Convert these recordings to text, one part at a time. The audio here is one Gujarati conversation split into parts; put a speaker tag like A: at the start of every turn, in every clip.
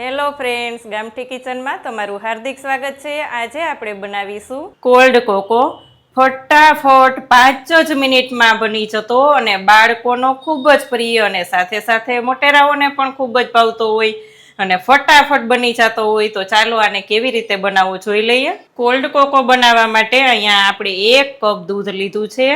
A: હેલો ફ્રેન્ડ્સ ગામઠી કિચનમાં તમારું હાર્દિક સ્વાગત છે. આજે આપણે બનાવીશું કોલ્ડ કોકો. ફટાફટ પાંચ જ મિનિટમાં બની જતો અને બાળકોનો ખૂબ જ પ્રિય અને સાથે સાથે મોટેરાઓને પણ ખૂબ જ ભાવતો હોય અને ફટાફટ બની જતો હોય તો ચાલો આને કેવી રીતે બનાવવો જોઈ લઈએ. કોલ્ડ કોકો બનાવવા માટે અહીંયા આપણે એક કપ દૂધ લીધું છે.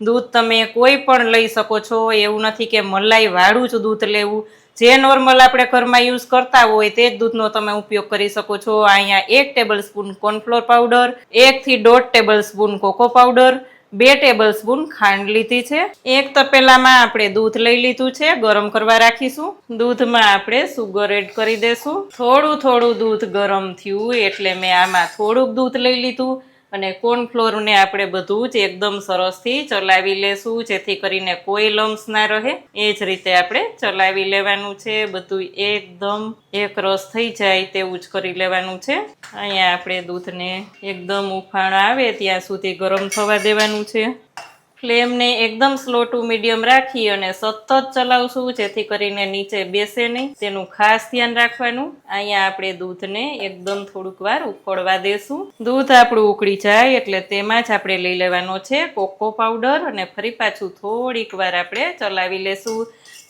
A: દૂધ તમે કોઈ પણ લઈ શકો છો. એવું નથી કે મલાઈ વાળું જ દૂધ લેવું. જે નોર્મલ આપણે ઘરમાં યુઝ કરતા હોય તે જ દૂધનો તમે ઉપયોગ કરી શકો છો. અહીંયા એક ટેબલ સ્પૂન કોર્નફ્લોર પાવડર એકથી દોઢ ટેબલ સ્પૂન કોકો પાવડર બે ટેબલ સ્પૂન ખાંડ લીધી છે. એક તપેલામાં આપણે દૂધ લઈ લીધું છે, ગરમ કરવા રાખીશું. દૂધમાં આપણે સુગર એડ કરી દેશું. થોડું થોડું દૂધ ગરમ થયું એટલે મેં આમાં થોડુંક દૂધ લઈ લીધું. અને કોર્નફ્લોરને આપણે બધું જ એકદમ સરસથી ચલાવી લેશું, જેથી કરીને કોઈ લમ્સ ના રહે. એ જ રીતે આપણે ચલાવી લેવાનું છે, બધું એકદમ એક રસ થઈ જાય તેવું જ કરી લેવાનું છે. અહીંયા આપણે દૂધને એકદમ ઉફાણ આવે ત્યાં સુધી ગરમ થવા દેવાનું છે. ફ્લેમને એકદમ સ્લો ટુ મીડિયમ રાખી અને સતત ચલાવશું, જેથી કરીને નીચે બેસે નહીં. તેનું ખાસ ધ્યાન રાખવાનું. અહીંયા આપણે દૂધને એકદમ થોડુંક વાર ઉકળવા દેશું. દૂધ આપણું ઉકળી જાય એટલે તેમાં જ આપણે લઈ લેવાનો છે કોકો પાવડર અને ફરી પાછું થોડીક વાર આપણે ચલાવી લેશું.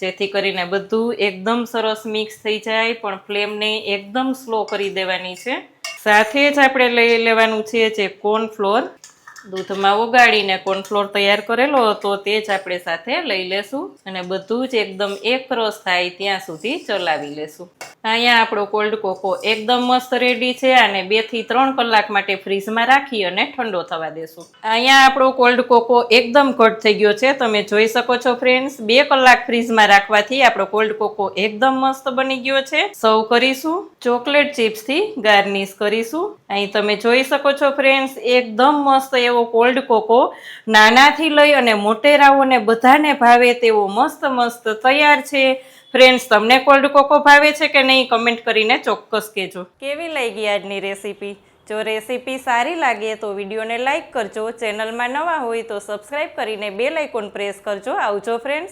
A: જેથી કરીને બધું એકદમ સરસ મિક્સ થઈ જાય, પણ ફ્લેમને એકદમ સ્લો કરી દેવાની છે. સાથે જ આપણે લઈ લેવાનું છે જે કોર્નફ્લોર દૂધમાં ઓગાળીને કોર્નફ્લોર તૈયાર કરેલો હતો તે જ આપણે સાથે લઈ લેશું અને બધું જ એકદમ એક રસ થાય ત્યાં સુધી ચલાવી લેશું. અહીંયા આપણો કોલ્ડ કોકો એકદમ મસ્ત રેડી છે અને બેથી ત્રણ કલાક માટે ફ્રીજમાં રાખી અને ઠંડો થવા દેશું. અહીંયા આપણો કોલ્ડ કોકો એકદમ ઘટ થઈ ગયો છે. તમે જોઈ શકો છો ફ્રેન્ડ્સ બે કલાક ફ્રીજમાં રાખવાથી આપણો કોલ્ડ કોકો એકદમ મસ્ત બની ગયો છે. સર્વ કરીશું, ચોકલેટ ચિપ્સથી ગાર્નિશ કરીશું. અહીં તમે જોઈ શકો છો ફ્રેન્ડ્સ એકદમ મસ્ત એવો કોલ્ડ કોકો નાનાથી લઈ અને મોટેરાઓને બધાને ભાવે તેવો મસ્ત મસ્ત તૈયાર છે. ફ્રેન્ડ્સ તમને કોલ્ડ કોકો ભાવે છે કે નહીં? કમેન્ટ કરીને ચોક્કસ કહેજો. કેવી લાગી આજની રેસીપી જો રેસીપી સારી લાગે તો વિડીયોને લાઈક કરજો. ચેનલમાં નવા હોય તો સબસ્ક્રાઈબ કરીને બેલ આઇકોન પ્રેસ કરજો. આવજો ફ્રેન્ડ્સ